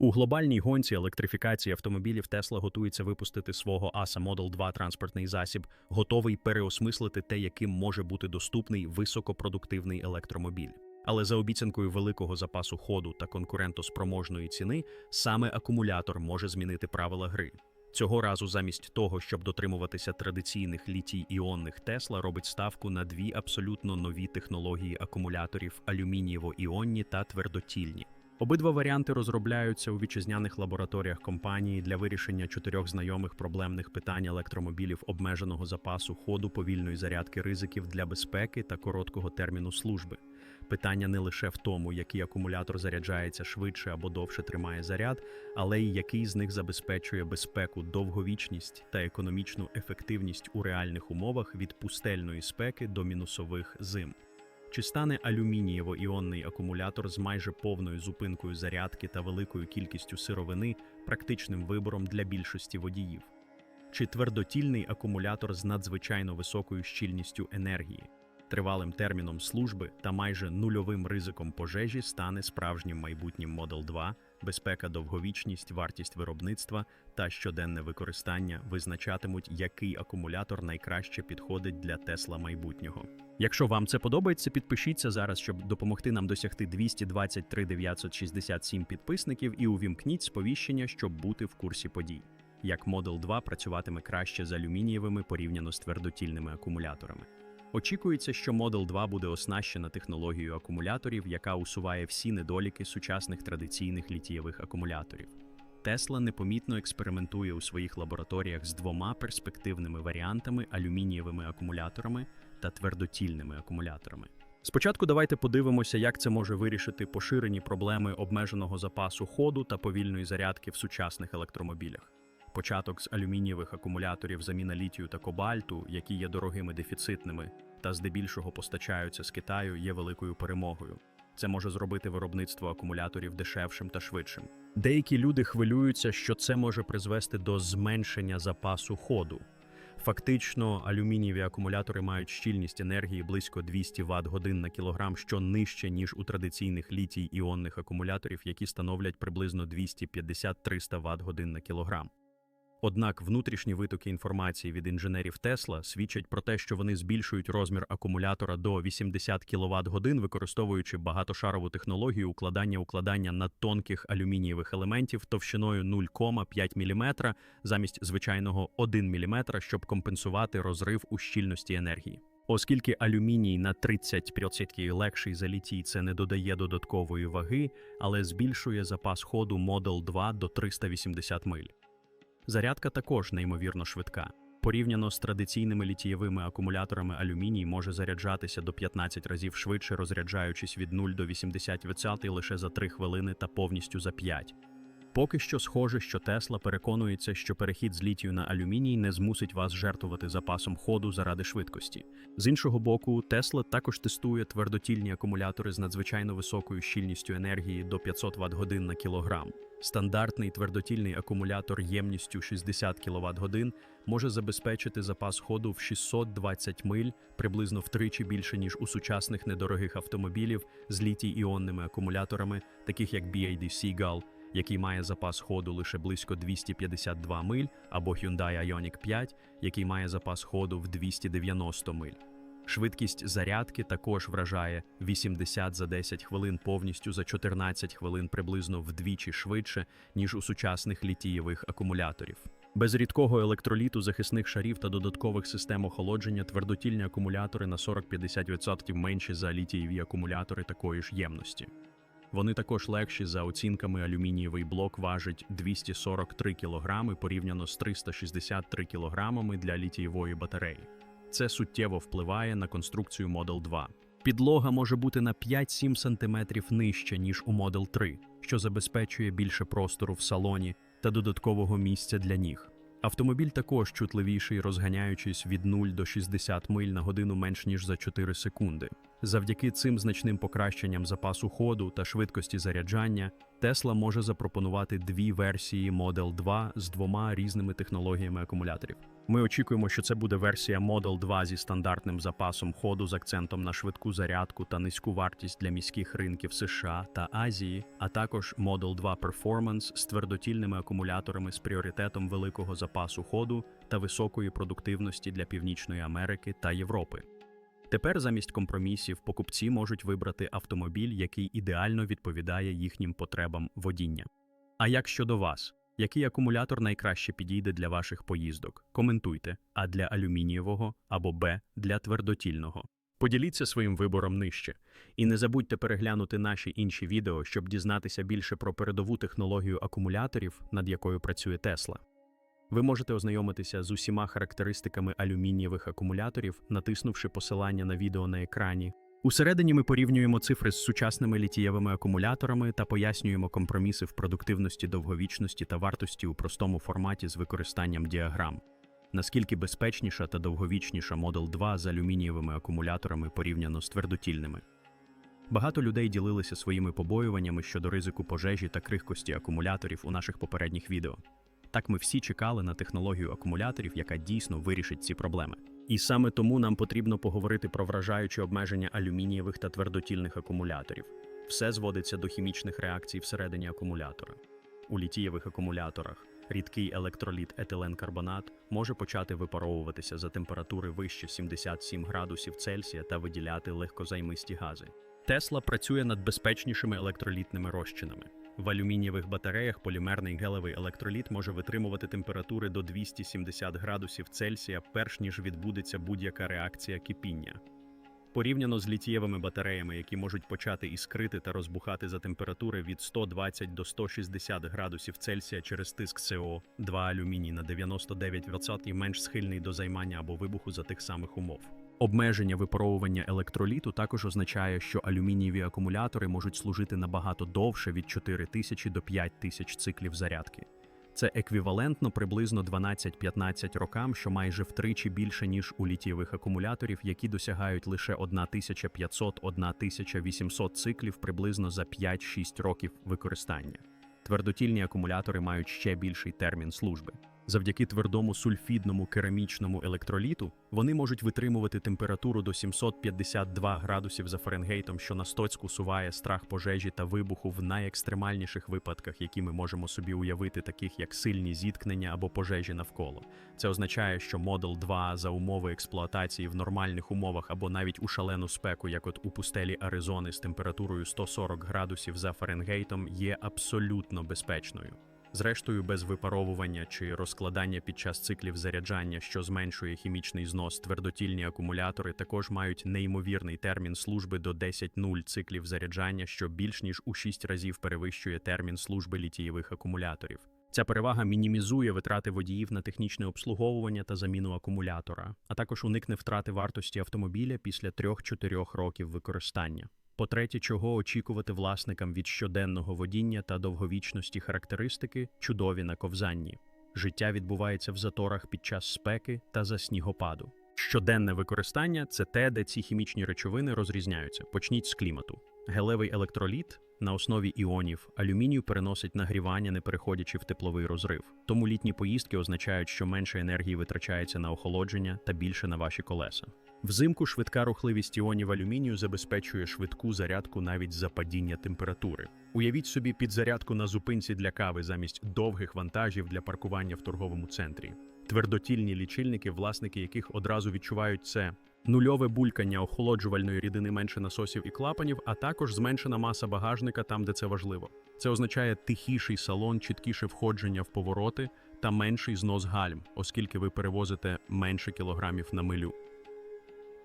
У глобальній гонці електрифікації автомобілів Tesla готується випустити свого ASA Model 2 транспортний засіб, готовий переосмислити те, яким може бути доступний високопродуктивний електромобіль. Але за обіцянкою великого запасу ходу та конкурентоспроможної ціни, саме акумулятор може змінити правила гри. Цього разу замість того, щоб дотримуватися традиційних літій-іонних Тесла робить ставку на дві абсолютно нові технології акумуляторів алюмінієво-іонні та твердотільні. Обидва варіанти розробляються у вітчизняних лабораторіях компанії для вирішення чотирьох знайомих проблемних питань електромобілів обмеженого запасу ходу, повільної зарядки ризиків для безпеки та короткого терміну служби. Питання не лише в тому, який акумулятор заряджається швидше або довше тримає заряд, але й який з них забезпечує безпеку, довговічність та економічну ефективність у реальних умовах від пустельної спеки до мінусових зим. Чи стане алюмінієво-іонний акумулятор з майже повною зупинкою зарядки та великою кількістю сировини практичним вибором для більшості водіїв? Чи твердотільний акумулятор з надзвичайно високою щільністю енергії, тривалим терміном служби та майже нульовим ризиком пожежі стане справжнім майбутнім Model 2, безпека, довговічність, вартість виробництва та щоденне використання визначатимуть, який акумулятор найкраще підходить для Тесла майбутнього. Якщо вам це подобається, підпишіться зараз, щоб допомогти нам досягти 223 967 підписників і увімкніть сповіщення, щоб бути в курсі подій. Як Model 2 працюватиме краще з алюмінієвими порівняно з твердотільними акумуляторами. Очікується, що Model 2 буде оснащена технологією акумуляторів, яка усуває всі недоліки сучасних традиційних літієвих акумуляторів. Тесла непомітно експериментує у своїх лабораторіях з двома перспективними варіантами алюмінієвими акумуляторами та твердотільними акумуляторами. Спочатку давайте подивимося, як це може вирішити поширені проблеми обмеженого запасу ходу та повільної зарядки в сучасних електромобілях. Початок з алюмінієвих акумуляторів заміна літію та кобальту, які є дорогими дефіцитними та здебільшого постачаються з Китаю, є великою перемогою. Це може зробити виробництво акумуляторів дешевшим та швидшим. Деякі люди хвилюються, що це може призвести до зменшення запасу ходу. Фактично, алюмінієві акумулятори мають щільність енергії близько 200 Вт годин на кілограм, що нижче ніж у традиційних літій-іонних акумуляторів, які становлять приблизно 250-300 Вт годин на кілограм. Однак внутрішні витоки інформації від інженерів Тесла свідчать про те, що вони збільшують розмір акумулятора до 80 кВт годин, використовуючи багатошарову технологію укладання укладання надтонких алюмінієвих елементів товщиною 0,5 мм замість звичайного 1 мм, щоб компенсувати розрив у щільності енергії. Оскільки алюміній на 30% легший за літій, це не додає додаткової ваги, але збільшує запас ходу Model 2 до 380 миль. Зарядка також неймовірно швидка. Порівняно з традиційними літієвими акумуляторами алюміній може заряджатися до 15 разів швидше, розряджаючись від 0 до 80% лише за 3 хвилини та повністю за 5. Поки що схоже, що Тесла переконується, що перехід з літію на алюміній не змусить вас жертвувати запасом ходу заради швидкості. З іншого боку, Тесла також тестує твердотільні акумулятори з надзвичайно високою щільністю енергії до 500 Вт годин на кілограм. Стандартний твердотільний акумулятор ємністю 60 кВт годин може забезпечити запас ходу в 620 миль, приблизно втричі більше ніж у сучасних недорогих автомобілів з літій-іонними акумуляторами, таких як BAD Seagull, який має запас ходу лише близько 252 миль, або Hyundai Ioniq 5, який має запас ходу в 290 миль. Швидкість зарядки також вражає 80 за 10 хвилин повністю за 14 хвилин приблизно вдвічі швидше, ніж у сучасних літієвих акумуляторів. Без рідкого електроліту, захисних шарів та додаткових систем охолодження твердотільні акумулятори на 40-50% менші за літієві акумулятори такої ж ємності. Вони також легші за оцінками алюмінієвий блок важить 243 кг порівняно з 363 кг для літієвої батареї. Це суттєво впливає на конструкцію Model 2. Підлога може бути на 5-7 см нижче, ніж у Model 3, що забезпечує більше простору в салоні та додаткового місця для ніг. Автомобіль також чутливіший, розганяючись від 0 до 60 миль на годину менш ніж за 4 секунди. Завдяки цим значним покращенням запасу ходу та швидкості заряджання, Tesla може запропонувати дві версії Model 2 з двома різними технологіями акумуляторів. Ми очікуємо, що це буде версія Model 2 зі стандартним запасом ходу з акцентом на швидку зарядку та низьку вартість для міських ринків США та Азії, а також Model 2 Performance з твердотільними акумуляторами з пріоритетом великого запасу ходу та високої продуктивності для Північної Америки та Європи. Тепер замість компромісів покупці можуть вибрати автомобіль, який ідеально відповідає їхнім потребам водіння. А як щодо вас? Який акумулятор найкраще підійде для ваших поїздок? Коментуйте А для алюмінієвого або Б для твердотільного. Поділіться своїм вибором нижче. І не забудьте переглянути наші інші відео, щоб дізнатися більше про передову технологію акумуляторів, над якою працює Тесла. Ви можете ознайомитися з усіма характеристиками алюмінієвих акумуляторів, натиснувши посилання на відео на екрані. Усередині ми порівнюємо цифри з сучасними літієвими акумуляторами та пояснюємо компроміси в продуктивності, довговічності та вартості у простому форматі з використанням діаграм. Наскільки безпечніша та довговічніша Model 2 з алюмінієвими акумуляторами порівняно з твердотільними. Багато людей ділилися своїми побоюваннями щодо ризику пожежі та крихкості акумуляторів у наших попередніх відео. Так ми всі чекали на технологію акумуляторів, яка дійсно вирішить ці проблеми. І саме тому нам потрібно поговорити про вражаючі обмеження алюмінієвих та твердотільних акумуляторів. Все зводиться до хімічних реакцій всередині акумулятора. У літієвих акумуляторах рідкий електроліт етиленкарбонат може почати випаровуватися за температури вище 77 градусів Цельсія та виділяти легкозаймисті гази. Тесла працює над безпечнішими електролітними розчинами. В алюмінієвих батареях полімерний гелевий електроліт може витримувати температури до 270 градусів Цельсія, перш ніж відбудеться будь-яка реакція кипіння. Порівняно з літієвими батареями, які можуть почати іскрити та розбухати за температури від 120 до 160 градусів Цельсія через тиск СО, 2 алюміній на 99% менш схильний до займання або вибуху за тих самих умов. Обмеження випаровування електроліту також означає, що алюмінієві акумулятори можуть служити набагато довше від 4000 до 5000 циклів зарядки. Це еквівалентно приблизно 12-15 рокам, що майже втричі більше, ніж у літієвих акумуляторів, які досягають лише 1500-1800 циклів приблизно за 5-6 років використання. Твердотільні акумулятори мають ще більший термін служби. Завдяки твердому сульфідному керамічному електроліту вони можуть витримувати температуру до 752 градусів за Фаренгейтом, що настоцьк усуває страх пожежі та вибуху в найекстремальніших випадках, які ми можемо собі уявити, таких як сильні зіткнення або пожежі навколо. Це означає, що Model 2 за умови експлуатації в нормальних умовах або навіть у шалену спеку, як от у пустелі Аризони з температурою 140 градусів за Фаренгейтом, є абсолютно безпечною. Зрештою, без випаровування чи розкладання під час циклів заряджання, що зменшує хімічний знос, твердотільні акумулятори також мають неймовірний термін служби до 10-0 циклів заряджання, що більш ніж у 6 разів перевищує термін служби літієвих акумуляторів. Ця перевага мінімізує витрати водіїв на технічне обслуговування та заміну акумулятора, а також уникне втрати вартості автомобіля після 3-4 років використання. По-третє, чого очікувати власникам від щоденного водіння та довговічності характеристики чудові на ковзанні. Життя відбувається в заторах під час спеки та за снігопаду. Щоденне використання це те, де ці хімічні речовини розрізняються. Почніть з клімату. Гелевий електроліт на основі іонів алюмінію переносить нагрівання, не переходячи в тепловий розрив. Тому літні поїздки означають, що менше енергії витрачається на охолодження та більше на ваші колеса. Взимку швидка рухливість іонів алюмінію забезпечує швидку зарядку навіть за падіння температури. Уявіть собі підзарядку на зупинці для кави замість довгих вантажів для паркування в торговому центрі. Твердотільні лічильники, власники яких одразу відчувають це. Нульове булькання охолоджувальної рідини менше насосів і клапанів, а також зменшена маса багажника там, де це важливо. Це означає тихіший салон, чіткіше входження в повороти та менший знос гальм, оскільки ви перевозите менше кілограмів на милю.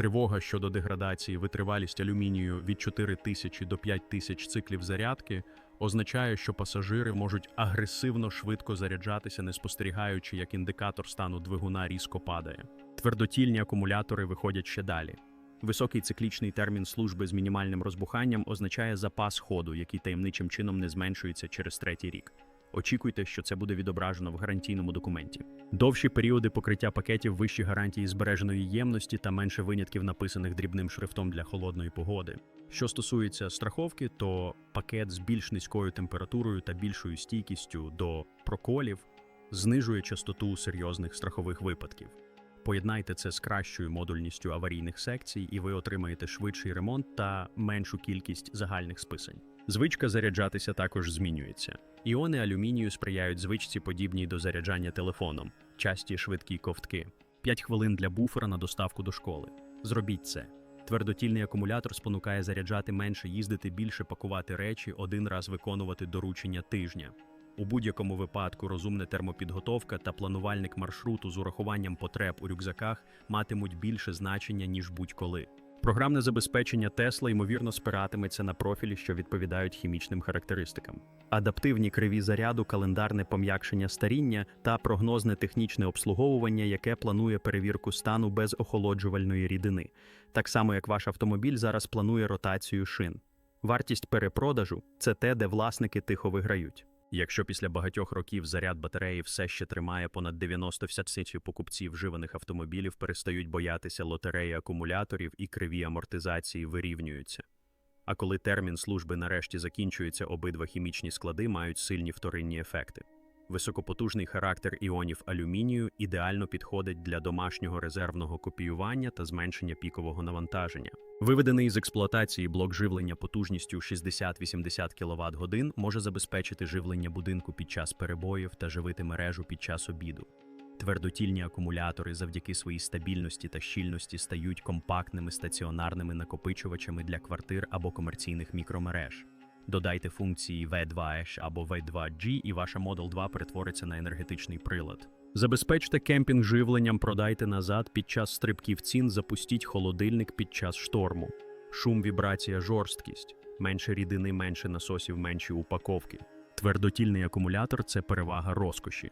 Тривога щодо деградації, витривалість алюмінію від 4000 до 5000 циклів зарядки означає, що пасажири можуть агресивно швидко заряджатися, не спостерігаючи, як індикатор стану двигуна різко падає. Твердотільні акумулятори виходять ще далі. Високий циклічний термін служби з мінімальним розбуханням означає запас ходу, який таємничим чином не зменшується через третій рік. Очікуйте, що це буде відображено в гарантійному документі. Довші періоди покриття пакетів, вищі гарантії збереженої ємності та менше винятків, написаних дрібним шрифтом для холодної погоди. Що стосується страховки, то пакет з більш низькою температурою та більшою стійкістю до проколів знижує частоту серйозних страхових випадків. Поєднайте це з кращою модульністю аварійних секцій, і ви отримаєте швидший ремонт та меншу кількість загальних списань. Звичка заряджатися також змінюється. Іони алюмінію сприяють звичці, подібній до заряджання телефоном, часті швидкі ковтки. 5 хвилин для буфера на доставку до школи. Зробіть це. Твердотільний акумулятор спонукає заряджати менше, їздити більше, пакувати речі, один раз виконувати доручення тижня. У будь-якому випадку розумна термопідготовка та планувальник маршруту з урахуванням потреб у рюкзаках матимуть більше значення, ніж будь-коли. Програмне забезпечення Тесла ймовірно спиратиметься на профілі, що відповідають хімічним характеристикам. Адаптивні криві заряду, календарне пом'якшення старіння та прогнозне технічне обслуговування, яке планує перевірку стану без охолоджувальної рідини, так само як ваш автомобіль зараз планує ротацію шин. Вартість перепродажу це те, де власники тихо виграють. Якщо після багатьох років заряд батареї все ще тримає понад 90 всяцичів покупців вживаних автомобілів перестають боятися лотереї акумуляторів і криві амортизації вирівнюються. А коли термін служби нарешті закінчується, обидва хімічні склади мають сильні вторинні ефекти. Високопотужний характер іонів алюмінію ідеально підходить для домашнього резервного копіювання та зменшення пікового навантаження. Виведений з експлуатації блок живлення потужністю 60-80 кВт годин може забезпечити живлення будинку під час перебоїв та живити мережу під час обіду. Твердотільні акумулятори завдяки своїй стабільності та щільності стають компактними стаціонарними накопичувачами для квартир або комерційних мікромереж. Додайте функції V2H або V2G, і ваша Model 2 перетвориться на енергетичний прилад. Забезпечте кемпінг живленням, продайте назад під час стрибків цін, запустіть холодильник під час шторму. Шум, вібрація, жорсткість, менше рідини, менше насосів, менші упаковки. Твердотільний акумулятор це перевага розкоші,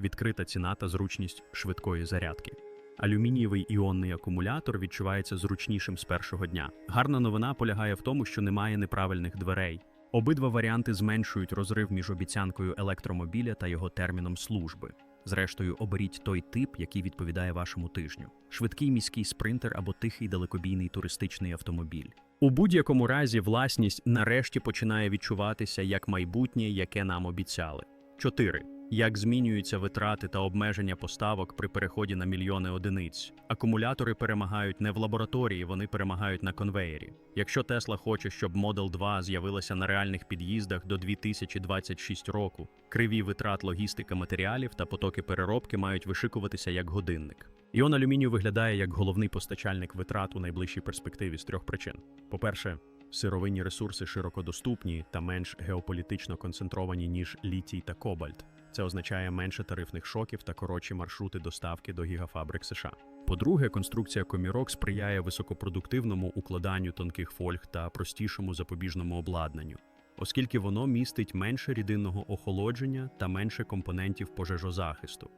відкрита ціна та зручність швидкої зарядки. Алюмінієвий іонний акумулятор відчувається зручнішим з першого дня. Гарна новина полягає в тому, що немає неправильних дверей. Обидва варіанти зменшують розрив між обіцянкою електромобіля та його терміном служби. Зрештою, оберіть той тип, який відповідає вашому тижню: швидкий міський спринтер або тихий далекобійний туристичний автомобіль. У будь-якому разі власність нарешті починає відчуватися як майбутнє, яке нам обіцяли. 4. Як змінюються витрати та обмеження поставок при переході на мільйони одиниць? Акумулятори перемагають не в лабораторії, вони перемагають на конвеєрі. Якщо Тесла хоче, щоб Model 2 з'явилася на реальних під'їздах до 2026 року, криві витрат логістика матеріалів та потоки переробки мають вишикуватися як годинник. Іон алюмінію виглядає як головний постачальник витрат у найближчій перспективі з трьох причин: по-перше, сировинні ресурси широкодоступні та менш геополітично концентровані ніж літій та кобальт. Це означає менше тарифних шоків та коротші маршрути доставки до гігафабрик США. По-друге, конструкція комірок сприяє високопродуктивному укладанню тонких фольг та простішому запобіжному обладнанню, оскільки воно містить менше рідинного охолодження та менше компонентів пожежозахисту.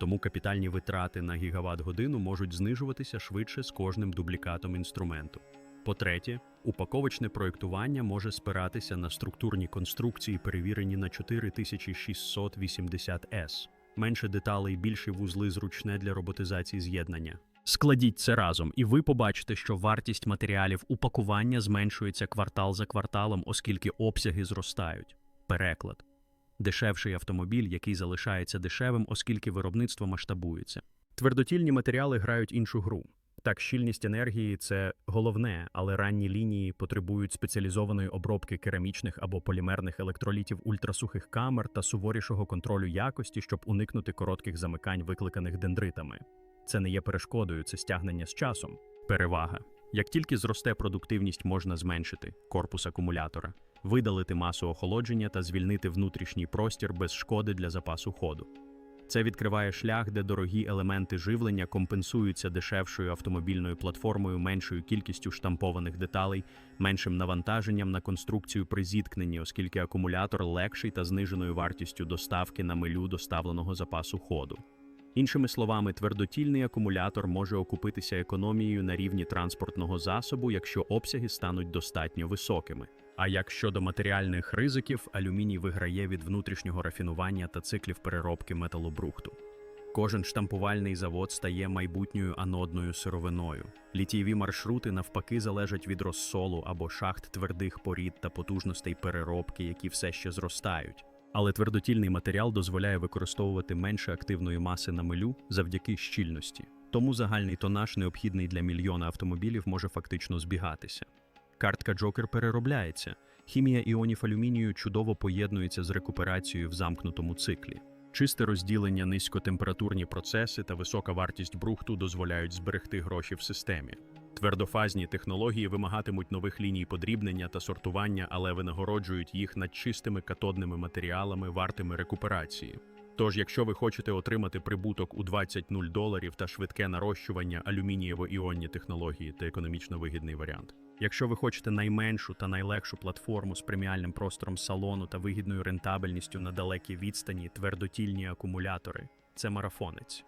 Тому капітальні витрати на гігават-годину можуть знижуватися швидше з кожним дублікатом інструменту. По-третє, упаковочне проєктування може спиратися на структурні конструкції, перевірені на 4680S. Менше деталей, більші вузли зручне для роботизації з'єднання. Складіть це разом, і ви побачите, що вартість матеріалів упакування зменшується квартал за кварталом, оскільки обсяги зростають. Переклад. Дешевший автомобіль, який залишається дешевим, оскільки виробництво масштабується. Твердотільні матеріали грають іншу гру. Так, щільність енергії це головне, але ранні лінії потребують спеціалізованої обробки керамічних або полімерних електролітів ультрасухих камер та суворішого контролю якості, щоб уникнути коротких замикань, викликаних дендритами. Це не є перешкодою, це стягнення з часом. Перевага. Як тільки зросте продуктивність, можна зменшити корпус акумулятора, видалити масу охолодження та звільнити внутрішній простір без шкоди для запасу ходу. Це відкриває шлях, де дорогі елементи живлення компенсуються дешевшою автомобільною платформою, меншою кількістю штампованих деталей, меншим навантаженням на конструкцію при зіткненні, оскільки акумулятор легший та зниженою вартістю доставки на милю доставленого запасу ходу. Іншими словами, твердотільний акумулятор може окупитися економією на рівні транспортного засобу, якщо обсяги стануть достатньо високими. А як щодо матеріальних ризиків, алюміній виграє від внутрішнього рафінування та циклів переробки металобрухту. Кожен штампувальний завод стає майбутньою анодною сировиною. Літієві маршрути навпаки залежать від розсолу або шахт твердих порід та потужностей переробки, які все ще зростають. Але твердотільний матеріал дозволяє використовувати менше активної маси на милю завдяки щільності. Тому загальний тонаж, необхідний для мільйона автомобілів, може фактично збігатися. Картка Joker переробляється. Хімія іонів алюмінію чудово поєднується з рекуперацією в замкнутому циклі. Чисте розділення, низькотемпературні процеси та висока вартість брухту дозволяють зберегти гроші в системі. Твердофазні технології вимагатимуть нових ліній подрібнення та сортування, але винагороджують їх над чистими катодними матеріалами, вартими рекуперації. Тож, якщо ви хочете отримати прибуток у 20 0 доларів та швидке нарощування алюмінієво-іонні технології, це економічно вигідний варіант. Якщо ви хочете найменшу та найлегшу платформу з преміальним простором салону та вигідною рентабельністю на далекій відстані, твердотільні акумулятори це марафонець.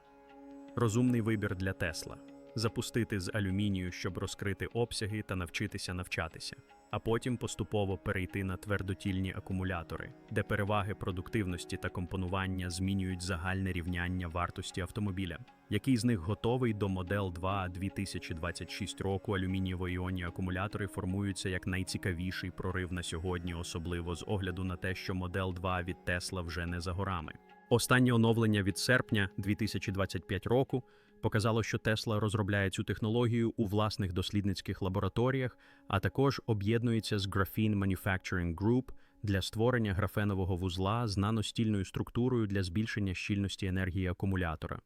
Розумний вибір для Тесла запустити з алюмінію, щоб розкрити обсяги та навчитися навчатися, а потім поступово перейти на твердотільні акумулятори, де переваги продуктивності та компонування змінюють загальне рівняння вартості автомобіля. Який з них готовий до Model 2 2026 року алюмінієво-іонні акумулятори формуються як найцікавіший прорив на сьогодні, особливо з огляду на те, що Model 2 від Tesla вже не за горами. Останнє оновлення від серпня 2025 року показало, що Tesla розробляє цю технологію у власних дослідницьких лабораторіях, а також об'єднується з Graphene Manufacturing Group для створення графенового вузла з наностільною структурою для збільшення щільності енергії акумулятора.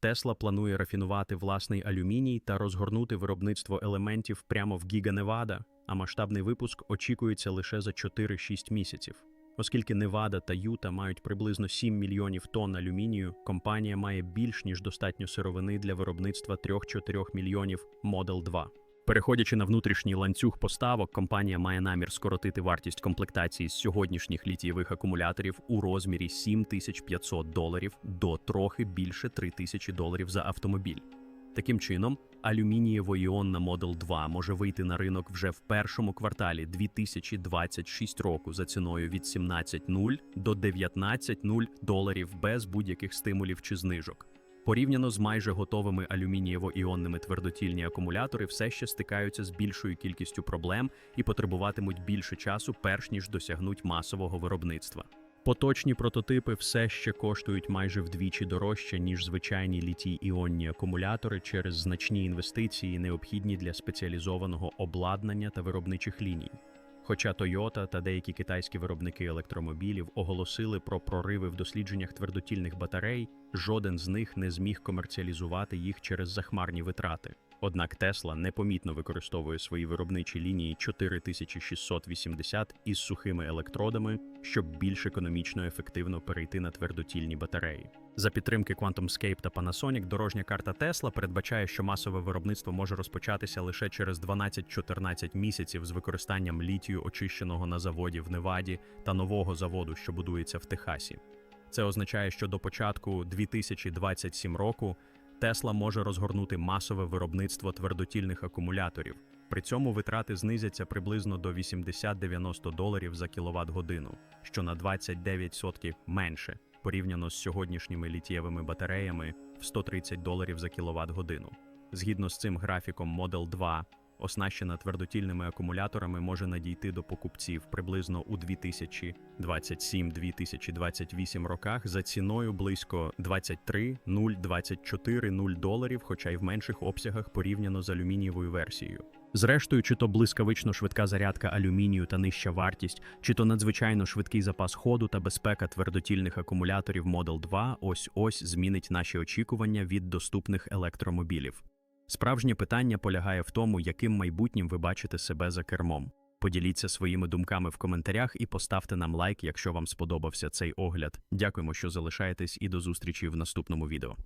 Тесла планує рафінувати власний алюміній та розгорнути виробництво елементів прямо в Гіга Невада, а масштабний випуск очікується лише за 4-6 місяців. Оскільки Невада та Юта мають приблизно 7 мільйонів тонн алюмінію, компанія має більш ніж достатньо сировини для виробництва 3-4 мільйонів Model 2. Переходячи на внутрішній ланцюг поставок, компанія має намір скоротити вартість комплектації з сьогоднішніх літієвих акумуляторів у розмірі 7500 доларів до трохи більше 3000 доларів за автомобіль. Таким чином, алюмінієво-іонна Model 2 може вийти на ринок вже в першому кварталі 2026 року за ціною від 17,0 до 19,0 доларів без будь-яких стимулів чи знижок. Порівняно з майже готовими алюмінієво-іонними твердотільні акумулятори все ще стикаються з більшою кількістю проблем і потребуватимуть більше часу, перш ніж досягнуть масового виробництва. Поточні прототипи все ще коштують майже вдвічі дорожче, ніж звичайні літій-іонні акумулятори через значні інвестиції, необхідні для спеціалізованого обладнання та виробничих ліній. Хоча Toyota та деякі китайські виробники електромобілів оголосили про прориви в дослідженнях твердотільних батарей, жоден з них не зміг комерціалізувати їх через захмарні витрати. Однак Tesla непомітно використовує свої виробничі лінії 4680 із сухими електродами, щоб більш економічно ефективно перейти на твердотільні батареї. За підтримки QuantumScape та Panasonic дорожня карта Tesla передбачає, що масове виробництво може розпочатися лише через 12-14 місяців з використанням літію, очищеного на заводі в Неваді та нового заводу, що будується в Техасі. Це означає, що до початку 2027 року Тесла може розгорнути масове виробництво твердотільних акумуляторів. При цьому витрати знизяться приблизно до 80-90 доларів за кіловат годину, що на 29% менше порівняно з сьогоднішніми літієвими батареями в 130 доларів за кіловат годину. Згідно з цим графіком Model 2, оснащена твердотільними акумуляторами, може надійти до покупців приблизно у 2027-2028 роках за ціною близько 23-0-24-0 доларів, хоча й в менших обсягах порівняно з алюмінієвою версією. Зрештою, чи то блискавично швидка зарядка алюмінію та нижча вартість, чи то надзвичайно швидкий запас ходу та безпека твердотільних акумуляторів Model 2 ось ось змінить наші очікування від доступних електромобілів. Справжнє питання полягає в тому, яким майбутнім ви бачите себе за кермом. Поділіться своїми думками в коментарях і поставте нам лайк, якщо вам сподобався цей огляд. Дякуємо, що залишаєтесь, і до зустрічі в наступному відео.